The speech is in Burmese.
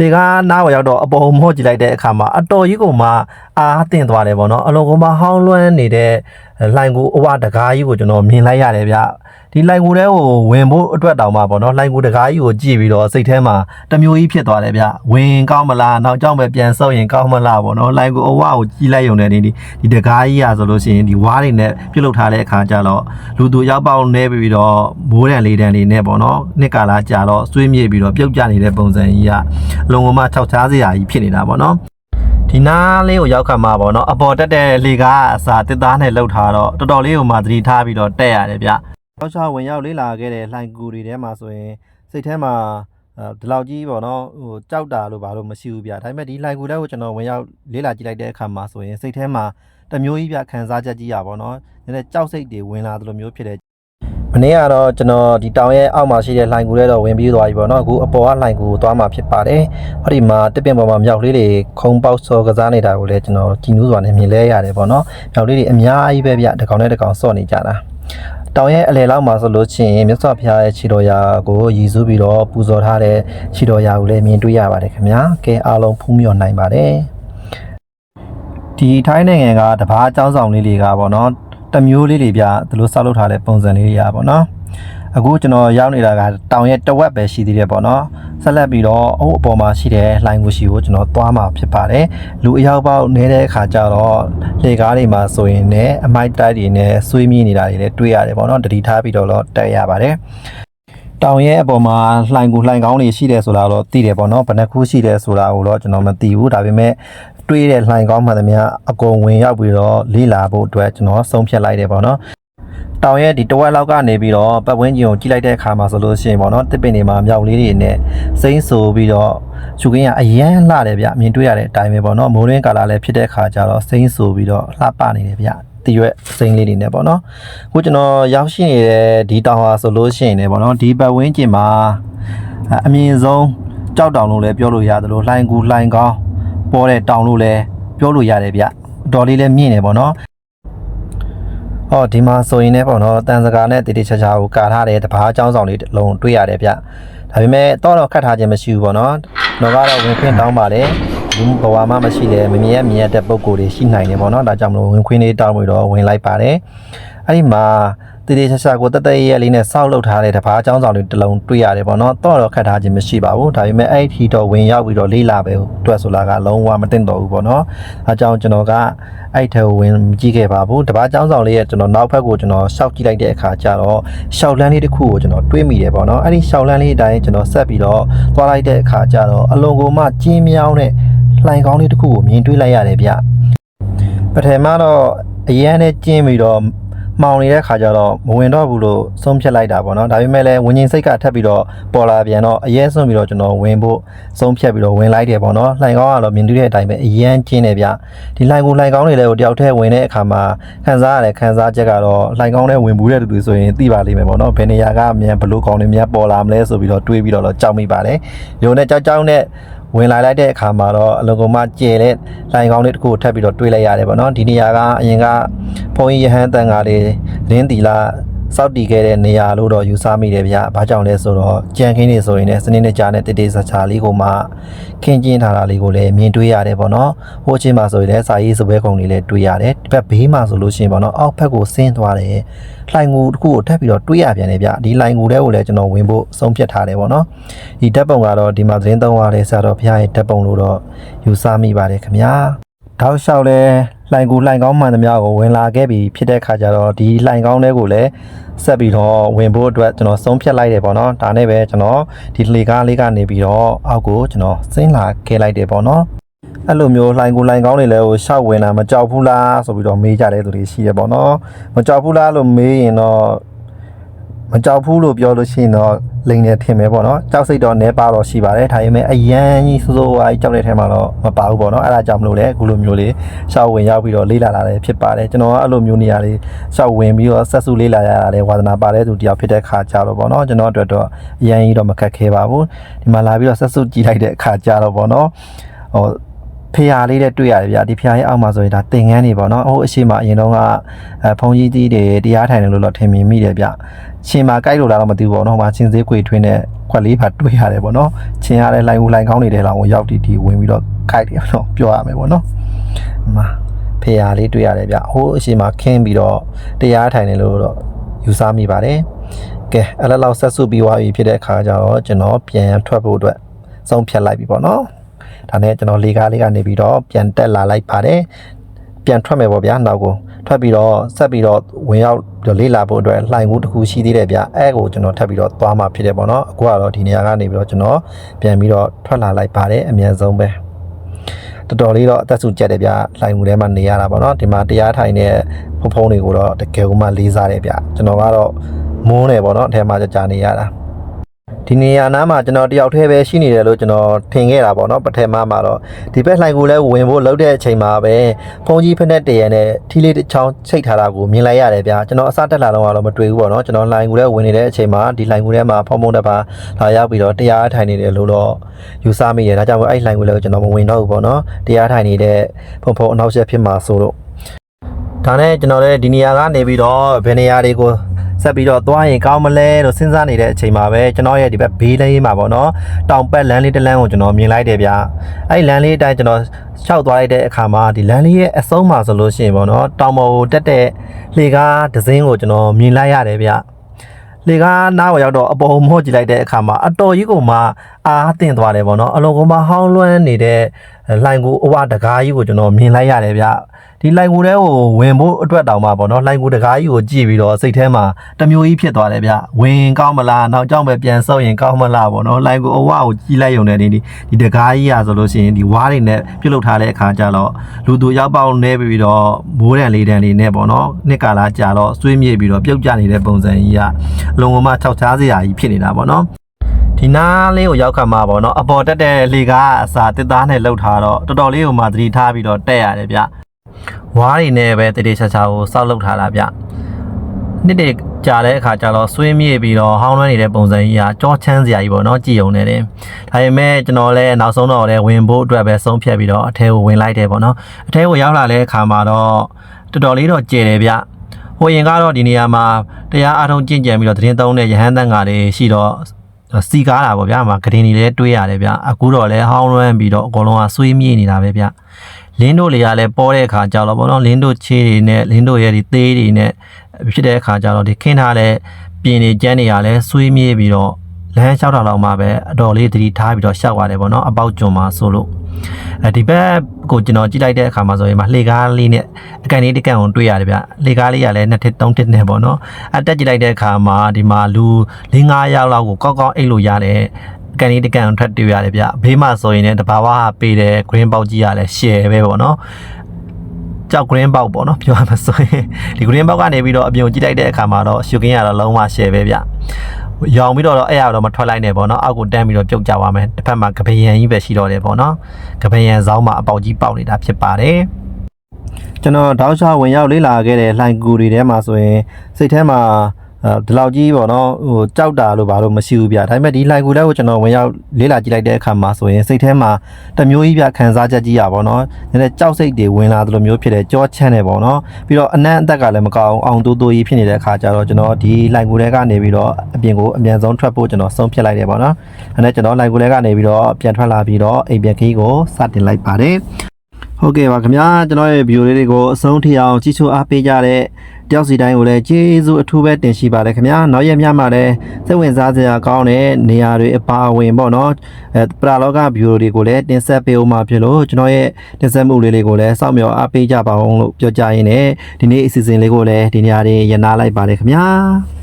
လေကားနားကိုရောက်တော့အပေါ်မော့ကြည့်လိုက်တဲ့အခါမှာအတော်ကြီးကိုမှအားတင်သွားတယ်ပေါ့နော်အလုံးကမှဟောင်းလွှမ်းနေတဲ့ လိုင်ကိုအဝတကားကြီးကိုကျွန်တော်မြင်လိုက်ရတယ်ဗျဒီလိုင်ကိုတဲကိုဝင်ဖို့အတွက်တောင်မှပေါ့နော်လိုင်ကိုတကားကြီးကိုကြည့်ပြီးတော့စိတ်ထဲမှာတမျိုးကြီးဖြစ်သွားတယ်ဗျဝင်ကောင်းမလားနောက်ကြောင့်ပဲပြန်ဆုပ်ရင်ကောင်းမလားပေါ့နော်လိုင်ကိုအဝကိုကြည့်လိုက်ရုံနဲ့ဒီဒီတကားကြီးอ่ะဆိုလို့ရှိရင်ဒီဝါးတွေနဲ့ပြုတ်လုထားတဲ့အခါကျတော့လူသူရောက်ပေါက်နေပြီးတော့မိုးတန်လေးတန်လေးနဲ့ပေါ့နော်နှစ်ကာလာကြာတော့ဆွေးမြေ့ပြီးတော့ပြုတ်ကျနေတဲ့ပုံစံကြီးကအလုံးဝမှခြောက်ချားစရာကြီးဖြစ်နေတာပေါ့နော် ဒီနားလေးကိုရောက်ခါမှာပေါ့နော်အပေါ်တက်တဲ့လေကားအစာတစ်သားနဲ့လှုပ်ထားတော့တော်တော်လေးကိုမှသတိထားပြီးတော့တက်ရတယ်ဗျ။ရောက်ချဝင်ရောက်လေးလာခဲ့တဲ့လှိုင်ကူတွေထဲမှာဆိုရင်စိတ်ထဲမှာအဲဒီလောက်ကြီးပေါ့နော်ဟိုကြောက်တာလို့ဘာလို့မရှိဘူးဗျ။ဒါပေမဲ့ဒီလှိုင်ကူတဲ့ကိုကျွန်တော်ဝင်ရောက်လေးလာကြည့်လိုက်တဲ့အခါမှာဆိုရင်စိတ်ထဲမှာတစ်မျိုးကြီးဗျခံစားချက်ကြီးရပါတော့။နည်းနည်းကြောက်စိတ်တွေဝင်လာသလိုမျိုးဖြစ်တယ် မနေ့ကတော့ကျွန်တော်ဒီတောင်ရဲ့အောက်မှာရှိတဲ့လှိုင်ကူထဲတော့ဝင်ပြီးသွားပြီပေါ့နော်အခုအပေါ်ကလှိုင်ကူကိုသွားမှာဖြစ်ပါတယ်ဟောဒီမှာတစ်ပင်ပေါ်မှာမြောက်လေးတွေခုံပေါက်စော်ကစားနေတာကိုလည်းကျွန်တော်ကြည်နူးစွာနဲ့မြင်လဲရတယ်ပေါ့နော်မြောက်လေးတွေအများကြီးပဲဗျတစ်ကောင်နဲ့တစ်ကောင်စော့နေကြတာတောင်ရဲ့အလယ်လောက်မှာဆိုလို့ရှိရင်မြတ်စွာဘုရားရဲ့ခြေတော်ရာကိုရည်စူးပြီးတော့ပူဇော်ထားတဲ့ခြေတော်ရာကိုလည်းမြင်တွေ့ရပါတယ်ခင်ဗျာကဲအားလုံးဖူးမြော်နိုင်ပါတယ်ဒီထိုင်းနိုင်ငံကတဘာအကြောင်းဆောင်လေးတွေကပေါ့နော် တမျိုးလေးတွေပြဒီလိုဆောက်လုပ်ထားတဲ့ပုံစံလေးတွေရပါတော့အခုကျွန်တော်ရောက်နေတာကတောင်ရဲ့တဝက်ပဲရှိသေးတယ်ပေါ့နော်ဆက်လက်ပြီးတော့အုပ်အပေါ်မှာရှိတဲ့လှိုင်းကိုရှိကိုကျွန်တော်သွားမှာဖြစ်ပါတယ်လူအယောက်ပေါက်နေတဲ့အခါကျတော့လေကားတွေမှာဆိုရင်လည်းအမိုက်တိုက်တွေနဲ့ဆွေးမြေ့နေတာတွေလည်းတွေ့ရတယ်ပေါ့နော်တတိထားပြီးတော့တော့တက်ရပါတယ်တောင်ရဲ့အပေါ်မှာလှိုင်ကူလှိုင်ကောင်းတွေရှိတယ်ဆိုတာတော့သိတယ်ပေါ့နော်ဘယ်နှခုရှိတယ်ဆိုတာကိုတော့ကျွန်တော်မသိဘူးဒါပေမဲ့ တွေးတဲ့လှိုင်ကောင်းမှန်သမျှအကုန်ဝင်ရောက်ပြီးတော့လေးလာဖို့အတွက်ကျွန်တော်ဆုံးဖြတ်လိုက်တယ်ပေါ့နော်တောင်ရဲ့ဒီတဝက်လောက်ကနေပြီးတော့ပတ်ဝန်းကျင်ကိုကြည့်လိုက်တဲ့အခါမှာဆိုလို့ရှိရင်ပေါ့နော်တစ်ပင်တွေမှာမြောက်လေးတွေနဲ့စိမ့်ဆူပြီးတော့ရှုခင်းကအရန်လှတယ်ဗျမြင်တွေ့ရတဲ့အတိုင်းပဲပေါ့နော်မိုးရင်းကာလာလည်းဖြစ်တဲ့အခါကျတော့စိမ့်ဆူပြီးတော့လှပနေတယ်ဗျတရွက်စိမ့်လေးတွေနဲ့ပေါ့နော်အခုကျွန်တော်ရောက်ရှိနေတဲ့ဒီတောင်ဟာဆိုလို့ရှိရင်လည်းပေါ့နော်ဒီပတ်ဝန်းကျင်မှာအမြင့်ဆုံးကြောက်တောင်လို့လည်းပြောလို့ရတယ်လို့လှိုင်ကူလှိုင်ကောင်း ပေါ်တဲ့တောင်လို့လည်းပြောလို့ရတယ်ဗျအတော်လေးလည်းမြင့်နေပေါ့နော်ဟောဒီမှာဆိုရင်လည်းပေါ့နော်တန်စကာနဲ့တိတိကျကျကိုကာထားတဲ့တဘာအကြောင်းဆောင်လေးတစ်လုံးတွေ့ရတယ်ဗျဒါပေမဲ့တော့တော့ခတ်ထားခြင်းမရှိဘူးပေါ့နော်တော့ကတော့ဝင်ခွင့်တောင်းပါလေဒီဘဝမှာမရှိတဲ့မမြင်ရမြင်ရတဲ့ပုံကိုယ်တွေရှိနိုင်တယ်ပေါ့နော်ဒါကြောင့်မလို့ဝင်ခွင့်လေးတောင်းပြီးတော့ဝင်လိုက်ပါတယ်အဲ့ဒီမှာ တိတိကျကျကိုတက်တက်ရဲလေးနဲ့စောက်လုပ်ထားတဲ့တဘာအကြောင်းဆောင်လေးတစ်လုံးတွေ့ရတယ်ပေါ့နော်တော့တော့ခတ်ထားခြင်းမရှိပါဘူးဒါပေမဲ့အဲ့ဒီထီတော့ဝင်ရောက်ပြီးတော့လေးလာပဲတွက်ဆိုလာကလုံးဝမတင်တော့ဘူးပေါ့နော်အဲကြောင့်ကျွန်တော်ကအဲ့ထဲကိုဝင်ကြည့်ခဲ့ပါဘူးတပတ်ចောင်းဆောင်လေးရဲ့ကျွန်တော်နောက်ဘက်ကိုကျွန်တော်ရှောက်ကြည့်လိုက်တဲ့အခါကျတော့ရှောက်လန်းလေးတစ်ခုကိုကျွန်တော်တွေးမိတယ်ပေါ့နော်အဲ့ဒီရှောက်လန်းလေးအတိုင်းကျွန်တော်ဆက်ပြီးတော့သွားလိုက်တဲ့အခါကျတော့အလွန်ကိုမှကျင်းမြောင်းတဲ့လှိုင်ကောင်းလေးတစ်ခုကိုမြင်တွေ့လိုက်ရတယ်ဗျပထမတော့အရန်နဲ့ကျင်းပြီးတော့ မောင်နေတဲ့ခါကျတော့မဝင်တော့ဘူးလို့ဆုံးဖြတ်လိုက်တာပေါ့နော်ဒါပေမဲ့လည်းဝิญဉ်စိတ်ကထပ်ပြီးတော့ပေါ်လာပြန်တော့အရင်ဆုံးပြီးတော့ကျွန်တော်ဝင်ဖို့ဆုံးဖြတ်ပြီးတော့ဝင်လိုက်တယ်ပေါ့နော်လှိုင်ကောင်းကတော့မြင်တွေ့တဲ့အတိုင်းပဲအရန်ကျင်းတယ်ဗျဒီလှိုင်ကိုလှိုင်ကောင်းတွေလည်းကိုတယောက်တည်းဝင်တဲ့အခါမှာခံစားရတဲ့ခံစားချက်ကတော့လှိုင်ကောင်းနဲ့ဝင်ဘူးတဲ့သူတွေဆိုရင်သိပါလိမ့်မယ်ပေါ့နော်ဘယ်နေရာကမြန်ဘလို့ကောင်းနေမြန်ပေါ်လာမလဲဆိုပြီးတော့တွေးပြီးတော့ကြောက်မိပါတယ်ရုံနဲ့ကြောက်ကြောက်နဲ့ ဝင်လာလိုက်တဲ့အခါမှာတော့အလုံကုန်မှကျဲတဲ့လိုင်ကောင်းလေးတစ်ခုကိုထပ်ပြီးတော့တွေးလိုက်ရတယ်ပေါ့နော်ဒီနေရာကအရင်ကဘုန်းကြီးရဟန်းတန်ဃာတွေရင်းတီလာ စောက်တီခဲ့တဲ့နေရာလို့တော့ယူဆမိတယ်ဗျာ။ဘာကြောင့်လဲဆိုတော့ကြံခင်းနေဆိုရင်လည်းစနစ်နဲ့ကြားနဲ့တိတိကျကျလေးကိုမှခင်းကျင်းထားတာလေးကိုလည်းမြင်တွေ့ရတယ်ပေါ့နော်။ဟိုချင်းမှာဆိုရင်လည်းစာရေးစပွဲကုံလေးလည်းတွေ့ရတယ်။ဒီဘက်ဘေးမှာဆိုလို့ရှိရင်ပေါ့နော်အောက်ဘက်ကိုဆင်းသွားတယ်။လှိုင်ငူတစ်ခုကိုထပ်ပြီးတော့တွေးရပြန်တယ်ဗျ။ဒီလှိုင်ငူတဲ့ကိုလည်းကျွန်တော်ဝင်ဖို့ဆုံးဖြတ်ထားတယ်ပေါ့နော်။ဒီဓာတ်ပုံကတော့ဒီမှာသတင်းသုံးရတဲ့ဆရာတော်ဘုရားရဲ့ဓာတ်ပုံလို့တော့ယူဆမိပါတယ်ခင်ဗျာ။ တောက်လျှောက်လဲလှိုင်ကူလှိုင်ကောင်းမှန်သမျှကိုဝင်လာခဲ့ပြီဖြစ်တဲ့ခါကျတော့ဒီလှိုင်ကောင်းတဲ့ကိုလည်းဆက်ပြီးတော့ဝင်ဖို့အတွက်ကျွန်တော်ဆုံးဖြတ်လိုက်တယ်ပေါ့နော်ဒါနဲ့ပဲကျွန်တော်ဒီလေကားလေးကနေပြီးတော့အောက်ကိုကျွန်တော်ဆင်းလာခဲ့လိုက်တယ်ပေါ့နော်အဲ့လိုမျိုးလှိုင်ကူလှိုင်ကောင်းတွေလည်းဟိုရှောက်ဝင်လာမကြောက်ဘူးလားဆိုပြီးတော့မေးကြတဲ့သူတွေရှိတယ်ပေါ့နော်မကြောက်ဘူးလားလို့မေးရင်တော့ မကြောက်ဘူးလို့ပြောလို့ရှိရင်တော့လိန်နေထင်မယ်ပေါ့နော်ကြောက်စိတ်တော့နဲပါတော့ရှိပါတယ်ဒါပေမဲ့အရန်ကြီးစိုးစိုးဝါးကြီးကြောက်တဲ့ထဲမှာတော့မပါဘူးပေါ့နော်အဲ့ဒါကြောင့်မလို့လေအခုလိုမျိုးလေးရှောက်ဝင်ရောက်ပြီးတော့လေးလာလာတယ်ဖြစ်ပါတယ်ကျွန်တော်ကအဲ့လိုမျိုးနေရာလေးရှောက်ဝင်ပြီးတော့ဆက်စုလေးလာရတာလေဝါသနာပါတဲ့သူတယောက်ဖြစ်တဲ့ခါကြတော့ပေါ့နော်ကျွန်တော်အတွက်တော့အရန်ကြီးတော့မခက်ခဲပါဘူးဒီမှာလာပြီးတော့ဆက်စုကြည့်လိုက်တဲ့အခါကြတော့ပေါ့နော်ဟို ဖျားလေးတဲ့တွေ့ရတယ်ဗျာဒီဖျားရဲ့အောက်မှာဆိုရင်ဒါတင်ငန်းနေပေါ့နော်ဟိုအရှိမအရင်တော့ကအဲဖုန်ကြီးကြီးတွေတရားထိုင်တယ်လို့တော့ထင်မြင်မိတယ်ဗျချင်းမှာကြိုက်လို့လားတော့မသိဘူးပေါ့နော်ဟိုမှာချင်းသေးခွေထွင်းတဲ့ခွက်လေးပါတွေ့ရတယ်ပေါ့နော်ချင်းရတဲ့လိုင်ဦးလိုင်ကောင်းနေတဲ့လောင်ကိုရောက်တီတီဝင်ပြီးတော့ကြိုက်တယ်ပေါ့နော်ပြောရမယ်ပေါ့နော်ဒီမှာဖေယာလေးတွေ့ရတယ်ဗျဟိုးအရှိမှာခင်းပြီးတော့တရားထိုင်နေလို့တော့ယူဆမိပါတယ်ကဲအဲ့လောက်ဆက်စုပြီးသွားပြီဖြစ်တဲ့အခါကျတော့ကျွန်တော်ပြန်ထွက်ဖို့အတွက်ဆုံးဖြတ်လိုက်ပြီပေါ့နော် ဒါနဲ့ကျွန်တော်လေကားလေးကနေပြီးတော့ပြန်တက်လာလိုက်ပါတယ်ပြန်ထွက်မယ်ပေါ့ဗျာနောက်ကိုထွက်ပြီးတော့ဆက်ပြီးတော့ဝင်ရောက်ပြီးတော့လေးလာဖို့အတွက်လှိုင်ကူးတစ်ခုရှိသေးတယ်ဗျအဲ့ကိုကျွန်တော်ထပ်ပြီးတော့သွားမှာဖြစ်တယ်ပေါ့နော်အခုကတော့ဒီနေရာကနေပြီးတော့ကျွန်တော်ပြန်ပြီးတော့ထွက်လာလိုက်ပါတယ်အမြန်ဆုံးပဲတော်တော်လေးတော့အသက်ဆူကြက်တယ်ဗျလှိုင်ကူးထဲမှာနေရတာပေါ့နော်ဒီမှာတရားထိုင်တဲ့ဖုံဖုံတွေကိုတော့တကယ်ကိုမှလေးစားတယ်ဗျကျွန်တော်ကတော့မုန်းတယ်ပေါ့နော်အထဲမှာကြာကြာနေရတာ ဒီနေရာနားမှာကျွန်တော်တယောက်တည်းပဲရှိနေတယ်လို့ကျွန်တော်ထင်ခဲ့တာပေါ့နော်ပထမမှာတော့ဒီဘက်လှိုင်ကိုလည်းဝင်ဖို့လှုပ်တဲ့အချိန်မှာပဲဖုန်းကြီးဖက်နဲ့တရံနဲ့ထီလေးတစ်ချောင်းချိတ်ထားတာကိုမြင်လိုက်ရတယ်ဗျာကျွန်တော်အစတက်လာတော့ကတော့မတွေ့ဘူးပေါ့နော်ကျွန်တော်လှိုင်ကိုလည်းဝင်နေတဲ့အချိန်မှာဒီလှိုင်ကိုထဲမှာဖုန်းဖုန်းတစ်ပါးလာရောက်ပြီးတော့တရားထိုင်နေတယ်လို့တော့ယူဆမိတယ်ဒါကြောင့်မို့အဲ့လှိုင်ကိုလည်းကျွန်တော်မဝင်တော့ဘူးပေါ့နော်တရားထိုင်နေတဲ့ဖုန်းဖုန်းအနောက်ဆက်ဖြစ်မှာဆိုတော့ဒါနဲ့ကျွန်တော်လည်းဒီနေရာကနေပြီးတော့ဘယ်နေရာတွေကို ဆက်ပြီးတော့သွားရင်ကောင်းမလဲလို့စဉ်းစားနေတဲ့အချိန်မှာပဲကျွန်တော်ရဲ့ဒီဘက်ဘေးလေးမှာပေါ့နော်တောင်ပတ်လမ်းလေးတစ်လမ်းကိုကျွန်တော်မြင်လိုက်တယ်ဗျအဲ့ဒီလမ်းလေးအတိုင်းကျွန်တော်ရှောက်သွားလိုက်တဲ့အခါမှာဒီလမ်းလေးရဲ့အဆုံးမှာဆိုလို့ရှိရင်ပေါ့နော်တောင်ပေါ်ကိုတက်တဲ့လှေကားတစ်စင်းကိုကျွန်တော်မြင်လိုက်ရတယ်ဗျလေကားနားကိုရောက်တော့အပေါ်မော့ကြည့်လိုက်တဲ့အခါမှာအတော်ကြီးကိုမှအားတင်သွားတယ်ပေါ့နော်အလုံးကမှဟောင်းလွှမ်းနေတဲ့လှိုင်ကူအဝတကားကြီးကိုကျွန်တော်မြင်လိုက်ရတယ်ဗျဒီလှိုင်ကူထဲကိုဝင်ဖို့အတွက်တောင်မှပေါ့နော်လှိုင်ကူတကားကြီးကိုကြည့်ပြီးတော့စိတ်ထဲမှာတစ်မျိုးကြီးဖြစ်သွားတယ်ဗျဝင်ကောင်းမလားနောက်ကြောင့်ပဲပြန်ဆုပ်ရင်ကောင်းမလားပေါ့နော်လှိုင်ကူအဝကိုကြည့်လိုက်ရုံနဲ့ဒီဒီတကားကြီးอ่ะဆိုလို့ရှိရင်ဒီဝါးတွေနဲ့ပြုတ်လုထားတဲ့အခါကျတော့လူသူရောက်ပေါက်နေပြီးတော့မိုးတန်လေးတန်လေးနဲ့ပေါ့နော်နှစ်ကာလာကြာတော့ဆွေးမြေ့ပြီးတော့ပြုတ်ကျနေတဲ့ပုံစံကြီးอ่ะ အလုံးကမှ၆ချားစရာကြီးဖြစ်နေတာပေါ့နော် ဒီနားလေးကိုရောက်ခါမှာပေါ့နော်အပေါ်တက်တဲ့လေကားအစာတစ်သားနဲ့လှုပ်ထားတော့တော်တော်လေးကိုမှသတိထားပြီးတော့တက်ရတယ်ဗျဝါးတွေနဲ့ပဲတတိချာချာကိုစောက်လှုပ်ထားတာဗျနှစ်တည်းကြာတဲ့အခါကျတော့ဆွေးမြေ့ပြီးတော့ဟောင်းလွှမ်းနေတဲ့ပုံစံကြီးကကြောချမ်းစရာကြီးပေါ့နော်ကြည်ုံနေတယ်ဒါပေမဲ့ကျွန်တော်လည်းနောက်ဆုံးတော့လည်းဝင်ဖို့အတွက်ပဲဆုံးဖြတ်ပြီးတော့အထဲကိုဝင်လိုက်တယ်ပေါ့နော်အထဲကိုရောက်လာတဲ့အခါမှာတော့တော်တော်လေးတော့ကျယ်တယ်ဗျဟိုရင်ကတော့ဒီနေရာမှာတရားအားထုတ်ကြင်ကြံပြီးတော့သတင်းသုံးတဲ့ရဟန်းတန်ဃာတွေရှိတော့ စီကားတာပေါ့ဗျာမှာဂရင်တွေလည်းတွေးရတယ်ဗျအခုတော့လည်းဟောင်းလွှမ်းပြီးတော့အကုန်လုံးကဆွေးမြေ့နေတာပဲဗျလင်းတို့တွေကလည်းပေါ်တဲ့အခါကြောက်တော့ဗောနော်လင်းတို့ချေးတွေနဲ့လင်းတို့ရဲ့ဒီသေးတွေနဲ့ဖြစ်တဲ့အခါကျတော့ဒီခင်းထားတဲ့ပြင်တွေကျန်းတွေကလည်းဆွေးမြေ့ပြီးတော့လမ်းလျှောက်တာတော့မှပဲအတော်လေးသတိထားပြီးတော့ရှောက်ရတယ်ဗောနော်အပေါက်ကျွံမှာဆိုလို့ အဲဒီဘက်ကိုကျွန်တော်ကြည့်လိုက်တဲ့အခါမှာဆိုရင်မလှေကားလေးနဲ့အကန်လေးတစ်ကန်ကိုတွေ့ရတယ်ဗျလှေကားလေးကလည်းနှစ်ထစ်သုံးထစ်နဲ့ပေါ့နော်အတက်ကြည့်လိုက်တဲ့အခါမှာဒီမှာလူ၄၅ယောက်လောက်ကိုကောက်ကောက်အိတ်လို့ရတယ်ကန်လေးတစ်ကန်ထွက်တွေ့ရတယ်ဗျဘေးမှာဆိုရင်လည်းတဘာဝပေးတဲ့ green box ကြီးကလည်း share ပဲပေါ့နော်ကြောက် green box ပေါ့နော်ပြောရမှာဆိုရင်ဒီ green box ကနေပြီးတော့အပြုံကြည့်လိုက်တဲ့အခါမှာတော့ shooting ကတော့လုံးဝ share ပဲဗျ ရောင်ပြီးတော့အဲ့ရတော့မထွက်လိုက်နဲ့ပေါ့နော်အောက်ကိုတန်းပြီးတော့ပြုတ်ကြပါမယ်တစ်ဖက်မှာကပယံကြီးပဲရှိတော့တယ်ပေါ့နော်ကပယံစောင်းမှာအပေါက်ကြီးပေါက်နေတာဖြစ်ပါတယ်ကျွန်တော်တောက်ချဝင်ရောက်လေးလာခဲ့တဲ့လှိုင်ကူတွေထဲမှာဆိုရင်စိတ်ထဲမှာအဲ ဒီလောက်ကြီးပေါ့နော်ဟိုကြောက်တာလို့ဘာလို့မရှိဘူးဗျဒါပေမဲ့ဒီလှိုင်ကူလက်ကိုကျွန်တော်ဝင်ရောက်လေးလာကြည့်လိုက်တဲ့အခါမှာဆိုရင်စိတ်ထဲမှာတစ်မျိုးကြီးဗျခံစားချက်ကြီးရပါတော့နည်းနည်းကြောက်စိတ်တွေဝင်လာသလိုမျိုးဖြစ်တယ်ကြောချမ်းတယ်ပေါ့နော်ပြီးတော့အနံ့အသက်ကလည်းမကောင်းအောင်တိုးတိုးကြီးဖြစ်နေတဲ့အခါကျတော့ကျွန်တော်ဒီလှိုင်ကူတွေကနေပြီးတော့အပြင်ကိုအမြန်ဆုံးထွက်ဖို့ကျွန်တော်ဆုံးဖြတ်လိုက်တယ်ပေါ့နော်အဲနဲ့ကျွန်တော်လှိုင်ကူတွေကနေပြီးတော့ပြန်ထွက်လာပြီးတော့အိမ်ပြန်ခီးကိုစတင်လိုက်ပါတယ်ဟုတ်ကဲ့ပါခင်ဗျာကျွန်တော်ရဲ့ဗီဒီယိုလေးတွေကိုအဆုံးထိအောင်ကြည့်ရှုအားပေးကြတဲ့ တယောက်စီတိုင်းကိုလည်းကျေးဇူးအထူးပဲတင်ရှိပါတယ်ခင်ဗျာနောက်ရက်များမှာလည်းစိတ်ဝင်စားစရာကောင်းတဲ့နေရာတွေအပါအဝင်ပေါ့နော်အဲပရာလောကဗီဒီယိုတွေကိုလည်းတင်ဆက်ပေးအောင်မှာဖြစ်လို့ကျွန်တော်ရဲ့တင်ဆက်မှုလေးတွေကိုလည်းစောင့်မျှော်အားပေးကြပါအောင်လို့ပြောကြရင်းနဲ့ဒီနေ့အစီအစဉ်လေးကိုလည်းဒီနေရာတွေရနာလိုက်ပါတယ်ခင်ဗျာ